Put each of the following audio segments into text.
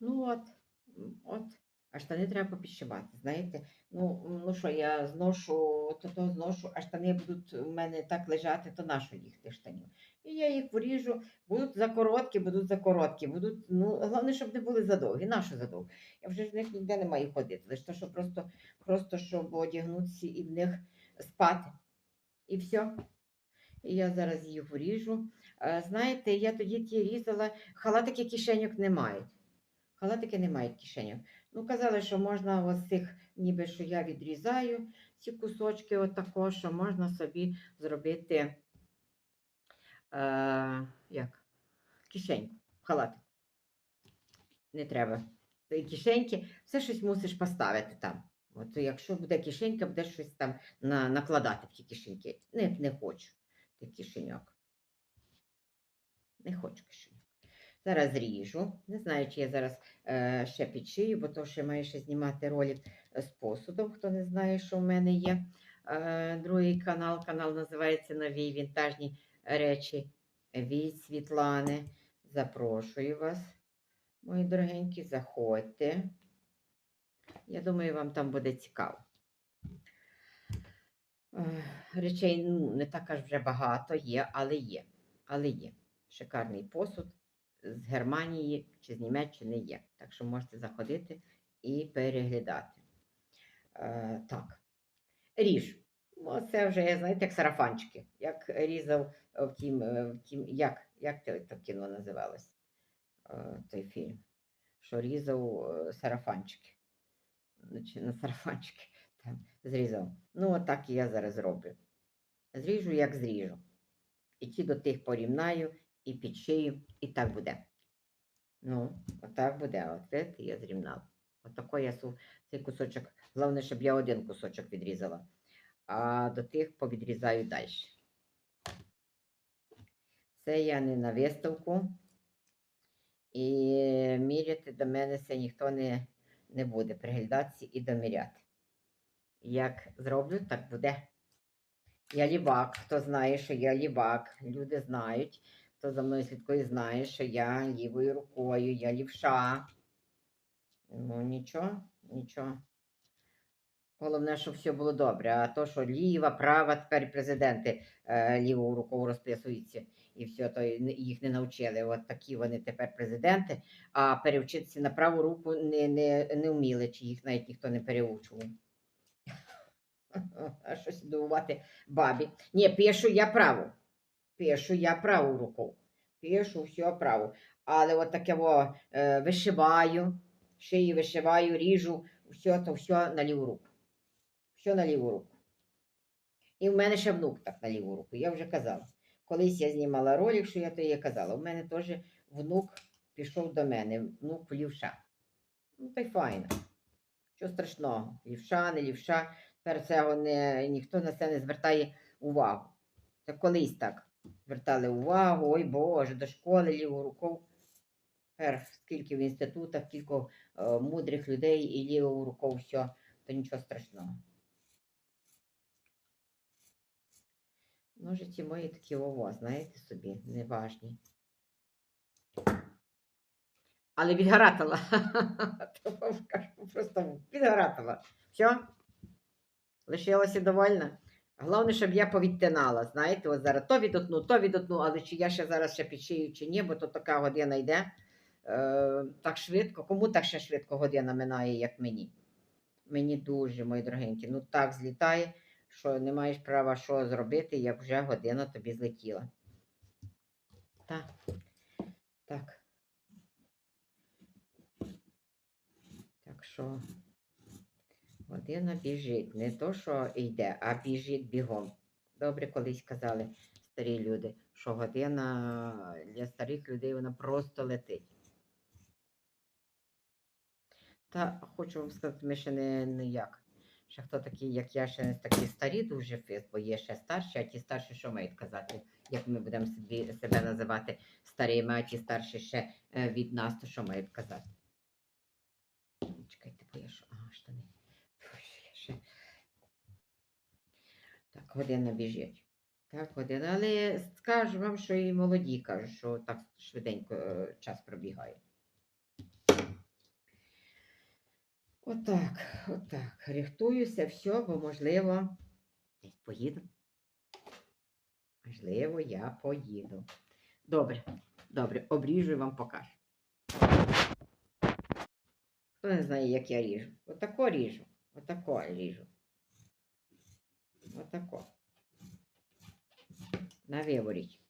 Ну от, от. А штани треба попідшивати, знаєте. Ну, ну що, я зношу, то то зношу, а штани будуть у мене так лежати, то нащо їх тих штанів? І я їх вріжу, будуть за короткі, будуть за короткі, будуть, ну, головне, щоб не були задовгі. Нащо задовгі? Я вже ж в них ніде не маю ходити. Лише то, що просто, просто щоб одягнутися і в них спати. І все. І я зараз їх вріжу. Е, Знаєте, я тоді ті різала, халатики кишеньок не мають. Халатики не мають кишеньок. Ну, казали, що можна ось цих, ніби що я відрізаю ці кусочки, отако, що можна собі зробити е, як? кишеньку, халатик. Не треба. Кишеньки, все щось мусиш поставити там. От якщо буде кишенька, буде щось там на, накладати в ті кишеньки. Не, не хочу тих кишеньок. Не хочу кишеньок. Зараз ріжу. Не знаю, чи я зараз е, ще підшию, бо то ще маю ще знімати ролик з посудом. Хто не знає, що в мене є. Е, другий канал. Канал називається Нові вінтажні речі від Світлани. Запрошую вас, мої дорогенькі, заходьте. Я думаю, вам там буде цікаво. Е, Речей ну, не так аж вже багато є, але є. Але є. Шикарний посуд з Германії чи з Німеччини є. Так що можете заходити і переглядати. Е, так. Ріж. Оце вже, знаєте, як сарафанчики. Як різав е, в тім, е, в тім як, як те, кіно називалось? Е, той фільм. Що різав сарафанчики. Ну, чи на сарафанчики там зрізав. Ну, отак і я зараз роблю. Зріжу, як зріжу. І ті до тих порівнаю, і підшию, і так буде. Ну, отак буде. От видите, я зрівнала. Отако я цей кусочок. Головне, щоб я один кусочок відрізала. А до тих повідрізаю далі. Це я не на виставку. І міряти до мене це ніхто не, не буде приглядатися і доміряти. Як зроблю, так буде. Я лівак, хто знає, що я лівак. Люди знають, хто за мною слідкує, знає, що я лівою рукою, я лівша. Ну, нічого, нічого. Головне, щоб все було добре. А то, що ліва, права, тепер президенти е, лівою рукою розписуються і все, то їх не навчили. От такі вони тепер президенти, а перевчитися на праву руку не, не, не вміли, чи їх навіть ніхто не переучував. А щось дивувати бабі. Ні, пишу я праву. Пишу я праву руку. Пишу все право. Але от таке во, е, вишиваю, шиї вишиваю, ріжу, все то все на ліву руку. Все на ліву руку. І в мене ще внук так на ліву руку. Я вже казала. Колись я знімала ролик, що я то і казала. У мене теж внук пішов до мене, внук лівша. Ну, та й файно. Що страшного? Лівша, не лівша. Тепер цього не, ніхто на це не звертає увагу. Це колись так звертали увагу, ой Боже, до школи ліву рукою. Тепер скільки в інститутах, кілька е, мудрих людей і лівою рукою все, то нічого страшного. Ножиці мої такі ово, знаєте собі, неважні. Але відгаратила. Просто відгаратила. Все? Лишилася довольна. Головне, щоб я повідтинала. Знаєте, от зараз то відотну, то відотну, але чи я ще зараз ще підшию, чи ні, бо то така година йде е, так швидко. Кому так ще швидко година минає, як мені? Мені дуже, мої дорогенькі, ну так злітає, що не маєш права що зробити, як вже година тобі злетіла. Так. Так. Так що година біжить. Не то, що йде, а біжить бігом. Добре, колись казали старі люди, що година для старих людей вона просто летить. Та хочу вам сказати, ми ще не, не як. Ще хто такий, як я, ще не такі старі дуже фіз, бо є ще старші, а ті старші що мають казати, як ми будемо собі, себе називати старими, а ті старші ще е, від нас, то що мають казати. Чекайте, бо я що, ага, штани. Ой, я ще. Так, година біжить. Так, година. Але скажу вам, що і молоді кажуть, що так швиденько е, час пробігає. Отак, отак. Рихтуюся, все, бо можливо, десь поїду. Можливо, я поїду. Добре, добре, обріжу і вам покажу. Хто не знає, як я ріжу? Отако ріжу. Отако ріжу. Отако. На виворіть.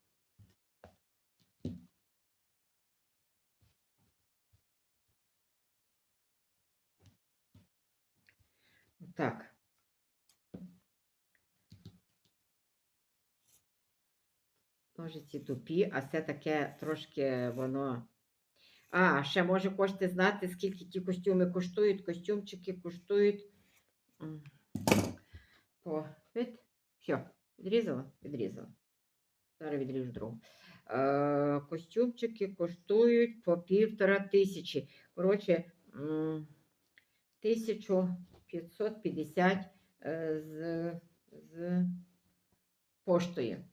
Так. Ножиці тупі, а це таке трошки воно. А, ще може хочете знати, скільки ті костюми коштують. Костюмчики коштують. М, По. Все, відрізала? Відрізала. Зараз відріжу другу. Е, костюмчики коштують по півтора тисячі. Коротше, 1550 е, з, з поштою.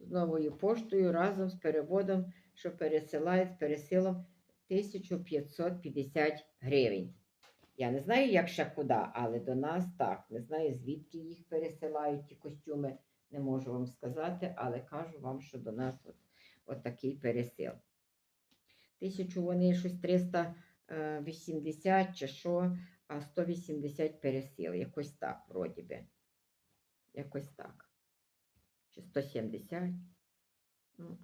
З новою поштою разом з переводом, що пересилають з пересилом 1550 гривень. Я не знаю, як ще куди, але до нас так. Не знаю, звідки їх пересилають, ті костюми. Не можу вам сказати, але кажу вам, що до нас от, от такий пересил. Тисячу вони щось 380 чи що, а 180 пересил. Якось так, вроді би. Якось так. Чи 170. Ну.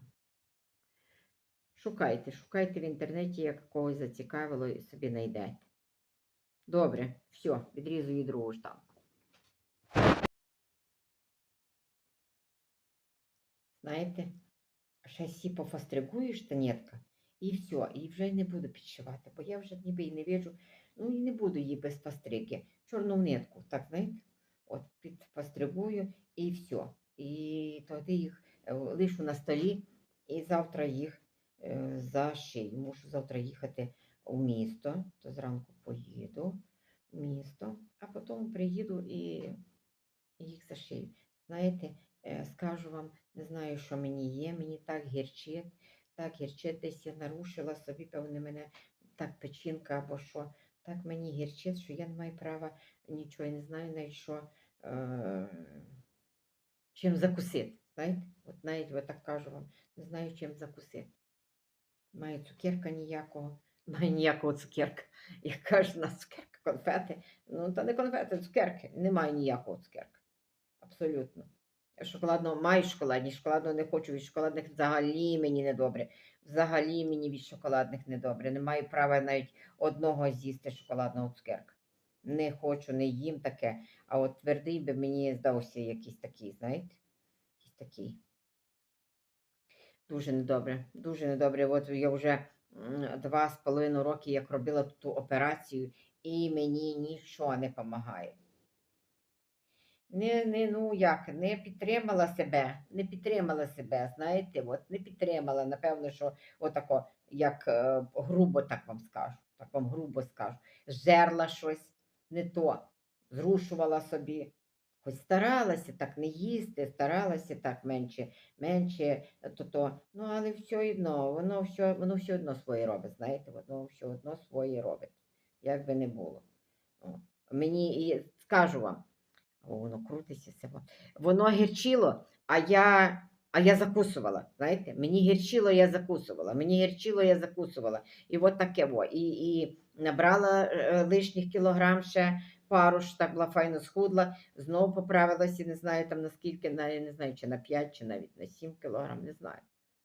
Шукайте, шукайте в інтернеті, як когось зацікавило і собі знайдете. Добре, все, відрізую другу штампу. Знаєте, ще сі пофастригую штанетка, і все, і вже не буду підшивати, бо я вже ніби і не вижу, ну і не буду її без фастриги. Чорну нитку, так знаєте, от підфастригую і все. І тоді їх е, лишу на столі, і завтра їх е, зашию. Мушу завтра їхати у місто, то зранку поїду в місто, а потім приїду і їх зашию. Знаєте, е, скажу вам, не знаю, що мені є, мені так гірчить, так гірчить, десь я нарушила собі, певне, мене так печінка або що. Так мені гірчить, що я не маю права нічого, я не знаю навіть що. Е- чим закусити. Знаєте? От навіть я так кажу вам, не знаю, чим закусити. Має цукерка ніякого, ніякого цукерка. Як кажуть, у нас цукерка, конфети. Ну, та не конфети, цукерки. Немає ніякого цукерка. Абсолютно. Шоколадного маю шоколадні, шоколадного не хочу від шоколадних взагалі мені не добре. Взагалі мені від шоколадних не добре. Не маю права навіть одного з'їсти шоколадного цукерка. Не хочу, не їм таке. А от твердий би мені здався якийсь такий, знаєте? Якийсь такий. Дуже недобре, дуже недобре. От я вже два з половиною роки, як робила ту операцію, і мені нічого не допомагає. Не, не, ну як, не підтримала себе, не підтримала себе, знаєте, от не підтримала, напевно, що отако, як е, грубо так вам скажу, так вам грубо скажу, жерла щось не то, зрушувала собі. Хоч старалася так не їсти, старалася так менше, менше, то, то, ну але все одно, воно все, воно все одно своє робить, знаєте, воно все одно своє робить, як би не було. Мені і скажу вам, о, воно крутиться во- Воно гірчило, а я, а я закусувала. Знаєте, мені гірчило, я закусувала. Мені гірчило, я закусувала. І от таке во. І, і набрала е, лишніх кілограм ще пару ж так була файно схудла, знову поправилася, не знаю там наскільки, на, я не знаю, чи на 5, чи навіть на 7 кілограм, не знаю.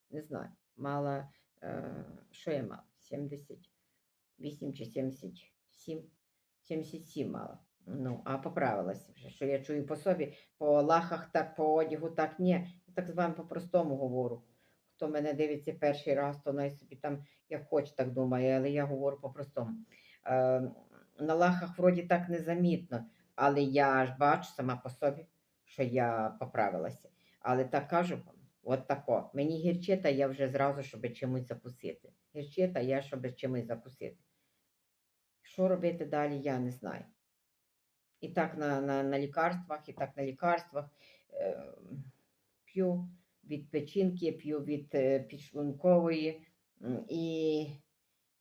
Не знаю. Мала, е, що я мала? 78 чи 77? 77 мала. Ну, а поправилася вже, що я чую по собі, по лахах так, по одягу так, ні. Я так з вами по-простому говорю. Хто мене дивиться перший раз, то най собі там як хоче так думає, але я говорю по-простому. Е, на лахах вроді так незамітно, але я ж бачу сама по собі, що я поправилася. Але так кажу вам, от тако. Мені гірчита, я вже зразу, щоб чимось закусити. Гірчита, я щоб чимось закусити. Що робити далі, я не знаю. І так на, на, на лікарствах, і так на лікарствах е, п'ю від печінки, п'ю від е, підшлункової і,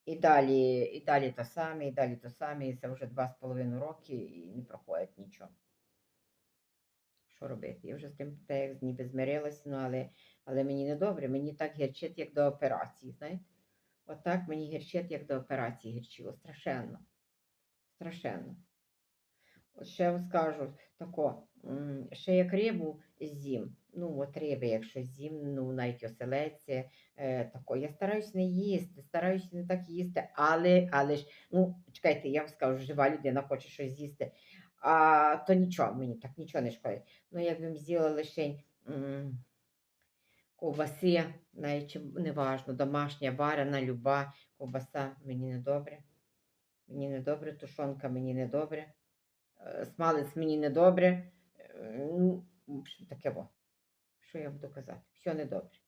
І далі, і далі то саме, і далі то саме, і це вже два з половиною роки, і не проходить нічого. Що робити? Я вже з тим як ніби змирилася, ну, але, але мені не добре, мені так гірчить, як до операції, знаєте? Отак мені гірчить, як до операції гірчило. Страшенно. Страшенно. Ще скажу тако, ще як рибу з'їм. Ну, от риби, якщо з'їм, ну навіть оселедці, е, тако. Я стараюсь не їсти, стараюсь не так їсти, але, але ж, ну, чекайте, я вам скажу, жива людина хоче щось з'їсти. А то нічого, мені так нічого не шкодить. Ну, я б з'їла лише ковбаси, навіть чи не важно, домашня, варена, люба ковбаса, мені не добре. Мені не добре, тушонка мені не добре, смалець мені не добре. Е, Ну, таке во. Що я буду казати? Все недобре.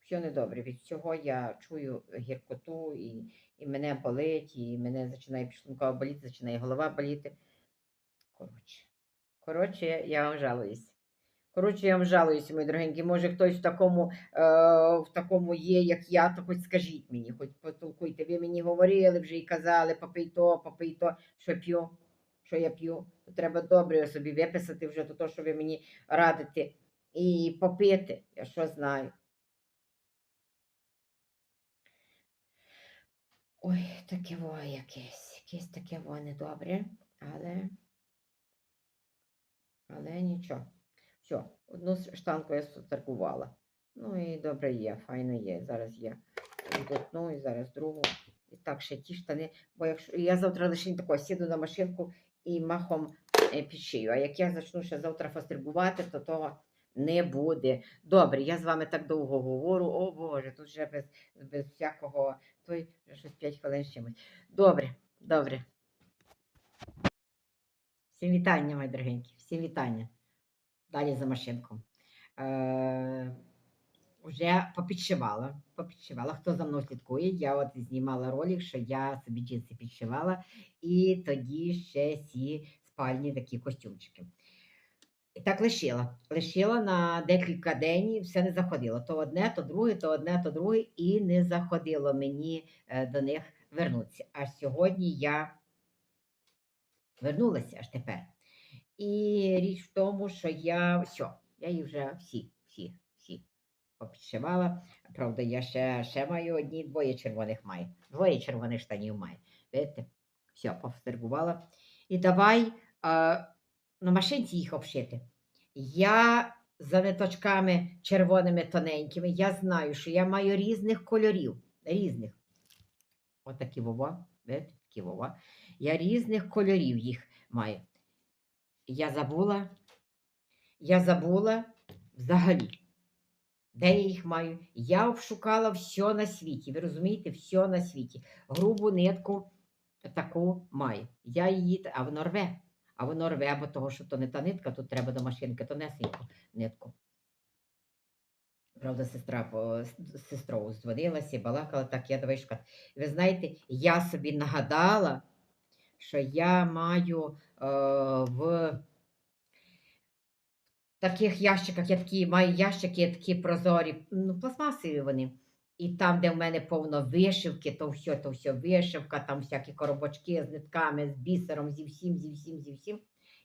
Все недобре. Від цього я чую гіркоту, і, і мене болить, і мене починає підшлункова боліти, починає голова боліти. Коротше. Коротше, я вам жалуюсь. Коротше, я вам жалуюся, мої дорогенькі. Може, хтось в такому, е, в такому є, як я, то хоч скажіть мені, хоч потолкуйте. Ви мені говорили вже і казали, попий то, попий то, що п'ю, що я п'ю. То треба добре собі виписати вже то, що ви мені радите. І попити, я що знаю. Ой, таке во якесь, якесь таке во недобре, але, але нічого. Все, одну штанку я сторгувала. Ну і добре є, файно є. Зараз від одну і зараз другу. І так ще ті штани. Бо якщо я завтра лише тако сіду на машинку і махом е, підшию. А як я почну ще завтра фастригувати, то того не буде. Добре, я з вами так довго говорю. О Боже, тут вже без, без всякого. Той вже щось 5 хвилин з чимось. Добре, добре. Всім вітання, мої дорогенькі, всім вітання. Далі за машинком. Е, вже попідшивала. попідшивала. Хто за мною слідкує, я от знімала ролик, що я собі джинси підшивала, і тоді ще ці спальні такі костюмчики. І так лишила. Лишила на декілька день, і все не заходило. То одне, то друге, то одне, то друге, і не заходило мені е, до них вернутися. Аж сьогодні я вернулася аж тепер. І річ в тому, що я все, я їх вже всі, всі, всі попідшивала. Правда, я ще, ще маю одні, двоє червоних маю. Двоє червоних штанів маю. Видите? Все, повстергувала. І давай а, на машинці їх обшити. Я за ниточками червоними тоненькими, я знаю, що я маю різних кольорів. Різних. Отакі вова. Видите? Такі вова. Я різних кольорів їх маю. Я забула, я забула взагалі, де я їх маю. Я обшукала все на світі. Ви розумієте, все на світі. Грубу нитку таку маю. Я її, а воно рве. А воно рве, бо того, що то не та нитка, тут треба до машинки тонесеньку нитку. Правда, сестра сестрою дзвонилася, балакала так, я давай шукати. Ви знаєте, я собі нагадала, що я маю е, в таких ящиках, я такі маю ящики, такі прозорі, ну, пластмасові вони. І там, де в мене повно вишивки, то все, то все вишивка, там всякі коробочки з нитками, з бісером, зі всім, зі всім, зі всім.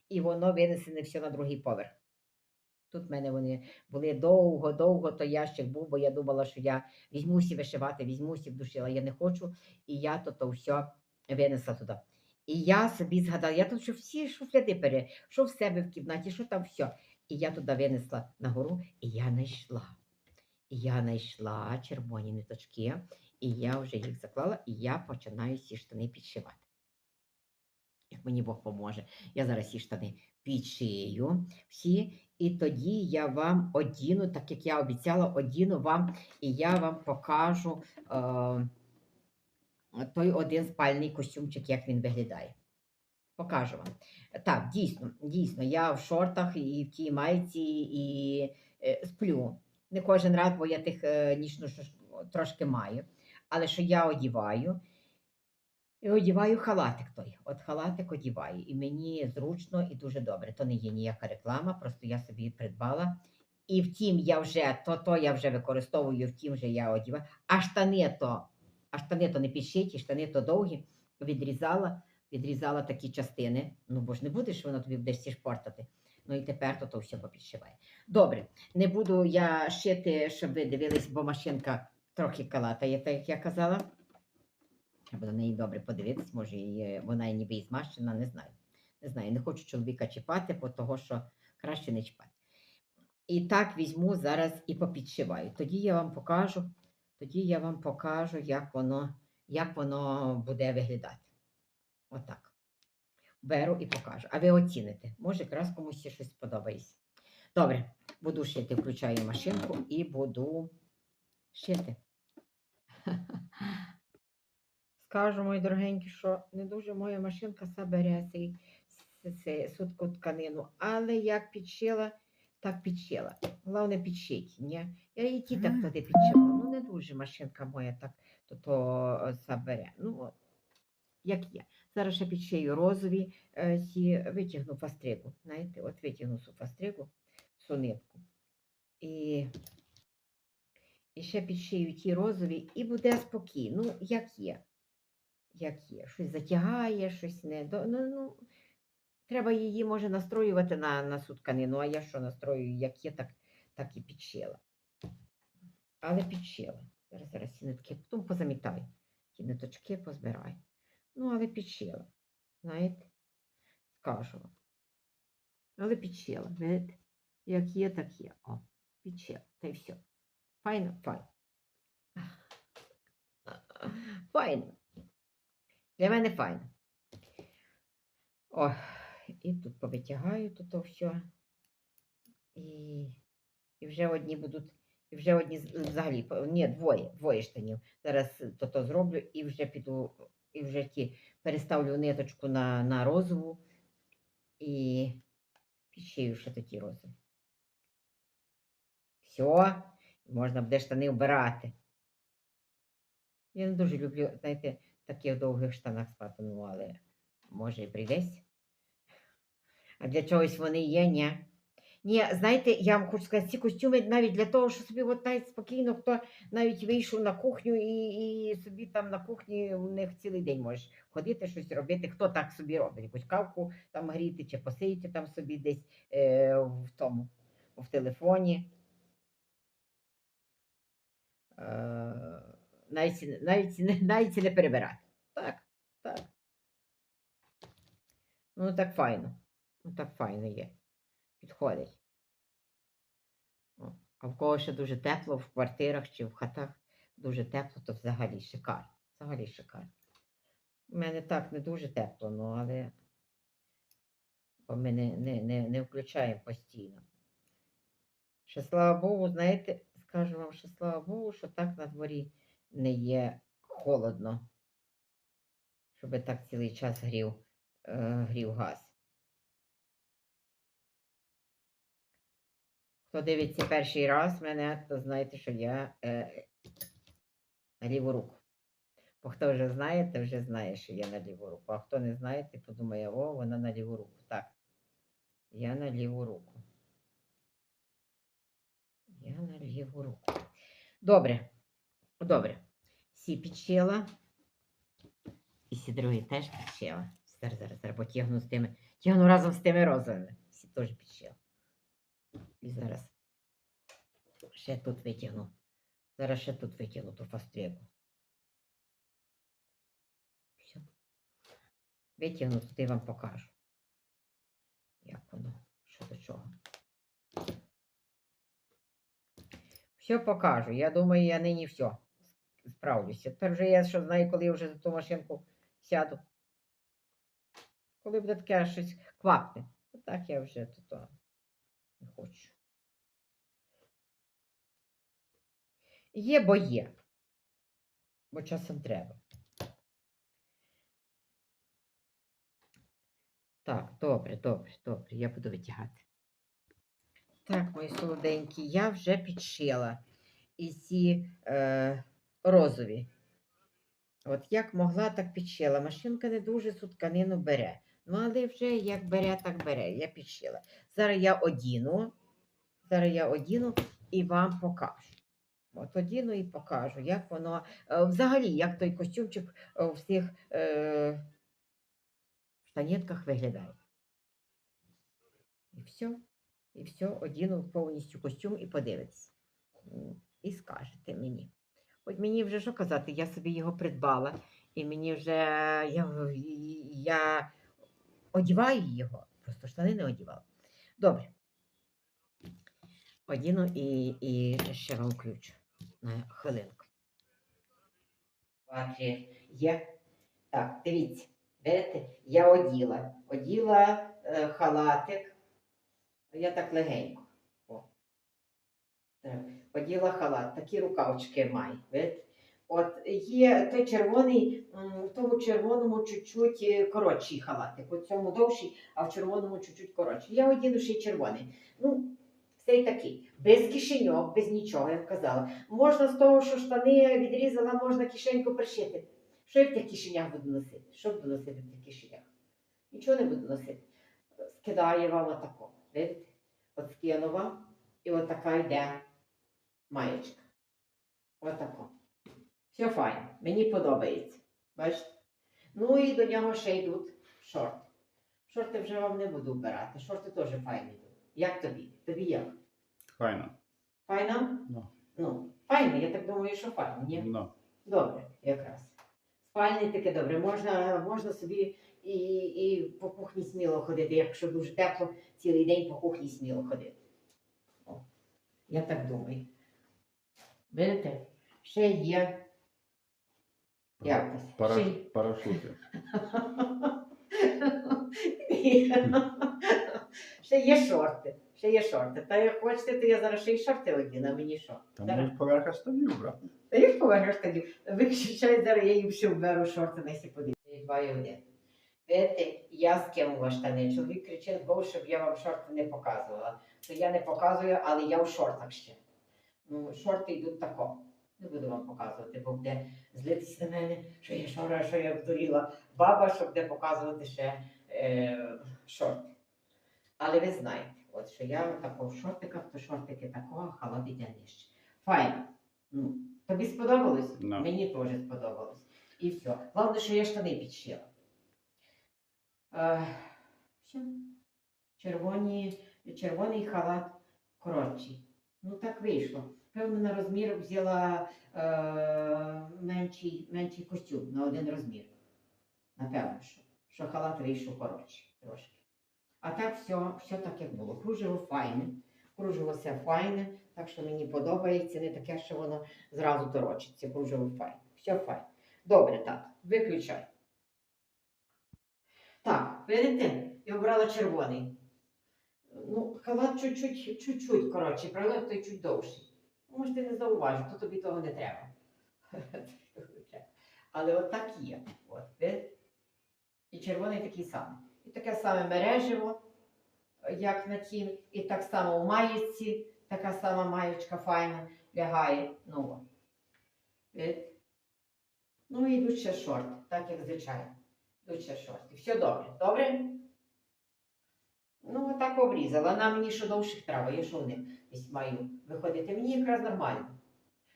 І воно винесене все на другий поверх. Тут в мене вони були довго-довго, то ящик був, бо я думала, що я візьмуся вишивати, візьмуся вдушила. Я не хочу, і я то, то все винесла туди. І я собі згадала, я тут що всі шуфляди пере, що в себе в кімнаті, що там все. І я туди винесла нагору, і я знайшла. Я знайшла червоні ниточки, і я вже їх заклала, і я починаю ці штани підшивати. Як мені Бог поможе. Я зараз ці штани підшию всі, і тоді я вам одіну, так як я обіцяла, одіну вам, і я вам покажу е, той один спальний костюмчик, як він виглядає. Покажу вам. Так, дійсно, дійсно, я в шортах і в тій майці і е, сплю. Не кожен раз, бо я тих е, нічно ж- трошки маю. Але що я одіваю, і одіваю халатик той. От халатик одіваю. І мені зручно і дуже добре. То не є ніяка реклама, просто я собі придбала. І втім, я вже то, то я вже використовую, втім же я одіваю. А штани то а штани то не підшиті, штани то довгі, відрізала, відрізала такі частини. Ну, бо ж не будеш воно тобі десь ці шпортати. Ну і тепер то, то все попідшиває. Добре, не буду я шити, щоб ви дивились, бо машинка трохи калатає, так як я казала. Треба на неї добре подивитись, може, і, вона ніби і змащена, не знаю. Не знаю, не хочу чоловіка чіпати, бо того, що краще не чіпати. І так візьму зараз і попідшиваю. Тоді я вам покажу, тоді я вам покажу, як воно, як воно буде виглядати. Отак. Беру і покажу. А ви оціните. Може, якраз комусь ще щось сподобається. Добре, буду шити, включаю машинку і буду шити. Скажу, мої дорогенькі, що не дуже моя машинка бере цей, цей, сутку тканину, але як підшила, так підшила. Головне підшить. Ні? Я і ті так туди підшила. Ну, не дуже машинка моя так то, то забере. Ну, от, як є. Зараз ще підшию розові, е, ці, витягну фастригу. Знаєте, от витягну цю фастригу, цю нитку. І, і ще підшию ті розові, і буде спокійно. Ну, як є. Як є. Щось затягає, щось не. Ну, ну, треба її може настроювати на, на цю тканину, а я що настрою, як є, так, так і підшила. Але підшила. Зараз зараз ці нитки, потім позамітаю. Ті ниточки позбираю. Ну, але підшила. Знаєте, скажу вам. Але підшила. Видите? Як є, так є. О, підшила. Та й все. Файно, файно. Файно. Для мене файно. О, і тут повитягаю тут все. І, і вже одні будуть, і вже одні взагалі, ні, двоє, двоє штанів. Зараз то, то зроблю і вже піду, і вже ті переставлю ниточку на, на розову і підшию ще такі розові. Все, можна буде штани вбирати. Я не дуже люблю, знаєте, в таких довгих штанах спати, ну, але може і прийдеться. А для чогось вони є, ні. Ні, знаєте, я вам хочу сказати, ці костюми навіть для того, що собі от навіть спокійно, хто навіть вийшов на кухню і, і собі там на кухні у них цілий день можеш ходити, щось робити. Хто так собі робить? Якусь кавку там гріти чи посидіти там собі десь е, в тому, в телефоні. Е, навіть, навіть, навіть не перебирати. Так, так. Ну, так файно. Ну, так файно є. Підходить. А в кого ще дуже тепло в квартирах чи в хатах дуже тепло, то взагалі шикарно. Взагалі шикарно. У мене так не дуже тепло, ну але бо ми не, не, не, не включаємо постійно. Ще слава Богу, знаєте, скажу вам, що слава Богу, що так на дворі не є холодно, щоб так цілий час грів, е, грів газ. Хто дивиться перший раз мене, то знаєте, що я е, на ліву руку. Бо хто вже знає, то вже знає, що я на ліву руку. А хто не знає, ти подумає, о, вона на ліву руку. Так. Я на ліву руку. Я на ліву руку. Добре. Добре. Всі підшила. І всі другі теж підшила. Зараз, зараз, зараз потягну з тими. Тягну разом з тими розовими. Всі теж підшила. І зараз ще тут витягну. Зараз ще тут витягну ту фастрегу. Все. Витягну, туди вам покажу. Як воно, що до чого. Все покажу. Я думаю, я нині все справлюся. Тепер вже я що знаю, коли я вже за ту машинку сяду. Коли буде таке щось квапне. Так я вже тут не хочу. Є, бо є. Бо часом треба. Так, добре, добре, добре, я буду витягати. Так, мої солоденькі, я вже підшила і ці е, розові. От як могла, так підшила. Машинка не дуже цю тканину бере. Ну, але вже як бере, так бере. Я підшила. Зараз я одіну. Зараз я одіну і вам покажу. От одіну і покажу, як воно е, взагалі, як той костюмчик е, в цих е, штанетках виглядає. І все. І все, одіну повністю костюм і подивитесь. І скажете мені. От мені вже що казати, я собі його придбала, і мені вже я, я одіваю його, просто штани не одівала. Добре. Одіну і, і ще вам ключ на хвилинку. Є. Так, дивіться. Берете, я оділа. Оділа е, халатик. Я так легенько. О. Так. Оділа халат, такі рукавчики маю. Видите? От є той червоний, в тому червоному чуть-чуть е, коротший халатик. У цьому довший, а в червоному чуть-чуть коротший. Я одіну ще й червоний. Ну, цей такий. Без кишеньок, без нічого, я казала. Можна з того, що штани відрізала, можна кишеньку пришити. Що я в тих кишенях буду носити? Що буду носити в тих кишенях? Нічого не буду носити. Скидаю вам отако. Видите? От скинула, і отака йде маєчка. Отако. Все файно. Мені подобається. Бачите? Ну і до нього ще йдуть шорти. Шорти вже вам не буду вбирати. Шорти теж файні. Як тобі? Тобі як? Файно. Файно? Ну. Ну, файно, я так думаю, що файно, ні? Ну. Добре, якраз. Спальне таке добре. Можна, можна собі і, і по кухні сміло ходити, якщо дуже тепло, цілий день по кухні сміло ходити. О, я так думаю. Видите? Ще є. Як це? Пара... Ще й- Парашути. Ще є шорти. Ще є шорти. Та як хочете, то я зараз ще й шорти одіну, а мені що? Там Зараз- поверха штанів брати. Та я повернеш тоді. Виключай зараз, я їм ще вберу шорти на сі подивитися. Два і один. Видите, я скинула штани. Чоловік кричить, бо щоб я вам шорти не показувала. То я не показую, але я в шортах ще. Ну, шорти йдуть тако. Не буду вам показувати, бо буде злитись на мене, що я шора, що я вдуріла баба, щоб де показувати ще е, шорти. Але ви знаєте, от що я тако в шортиках, то шортики такого, а халат іде нижче. Файно. Ну, тобі сподобалось? Ну. Мені теж сподобалось. І все. Головне, що я штани підшила. Е, все. Червоні, червоний халат коротший. Ну так вийшло. Певно, на розмір взяла е, менший, менший костюм на один розмір. Напевно, що, що халат вийшов коротший трошки. А так все, все так, як було. Кружево файне. Кружево все файне, так що мені подобається, не таке, що воно зразу торочиться. Кружево файне. Все файне. Добре, так, виключай. Так, видите, я обрала червоний. Ну, халат чуть-чуть, чуть-чуть коротший, правда, той чуть довший. Ну, Може, ти не зауважив, то тобі того не треба. Але от так є. От. І червоний такий самий. І таке саме мережево, як на тім, і так само в маєчці, така сама маєчка файна лягає. Ну, Ну і йдуть ще шорти, так як звичайно. Йдуть ще шорти. Все добре. Добре? Ну, отак обрізала. На мені що довших треба, я що в них маю виходити. Мені якраз нормально.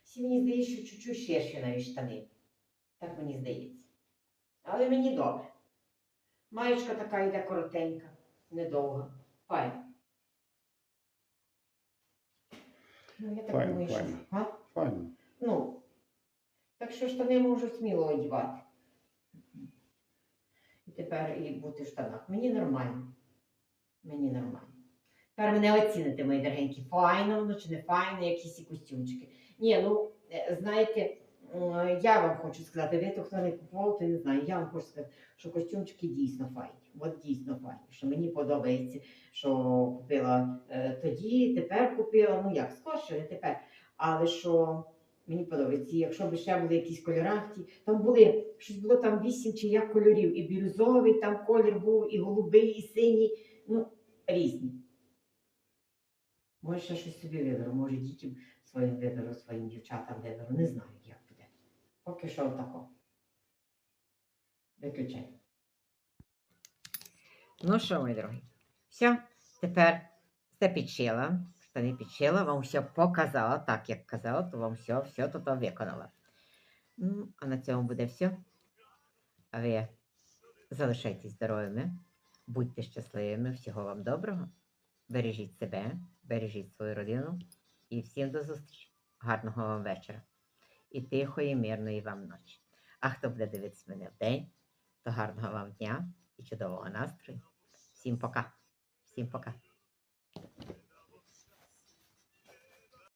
Всі мені здається, що чуть-чуть ширші навіть штани. Так мені здається. Але мені добре. Маєчка така йде коротенька, недовга. Файно. Ну, я так Файно, думаю, що. файно. А? Файно. Ну, так що штани можу сміло одягати. І тепер і бути в штанах. Мені нормально. Мені нормально. Тепер мене оціните, мої дорогенькі, файно воно чи не файно, якісь і костюмчики. Ні, ну, е, знаєте, я вам хочу сказати, ви то хто не купував, то не знаю. Я вам хочу сказати, що костюмчики дійсно файні. От дійсно файні. Що мені подобається, що купила е, тоді, тепер купила. Ну як, скорше, не тепер. Але що мені подобається. Якщо б ще були якісь кольоранті, там були щось було там вісім чи як кольорів. І бірюзовий там колір був, і голубий, і синій. Ну, різні. Може, ще щось собі виберу, може дітям своїм виберу, своїм дівчатам виберу. Не знаю, як. Поки що тако. Виключай. Ну що, мої дорогі? Все, тепер все підшила. штани підшила, вам все показала, так як казала, то вам все, все то виконала. Ну, а на цьому буде все. А ви залишайтесь здоровими, будьте щасливими, всього вам доброго. Бережіть себе, бережіть свою родину і всім до зустрічі. Гарного вам вечора. І тихої, мирної вам ночі. А хто буде дивитися мене в день, то гарного вам дня і чудового настрою. Всім пока. Всім пока.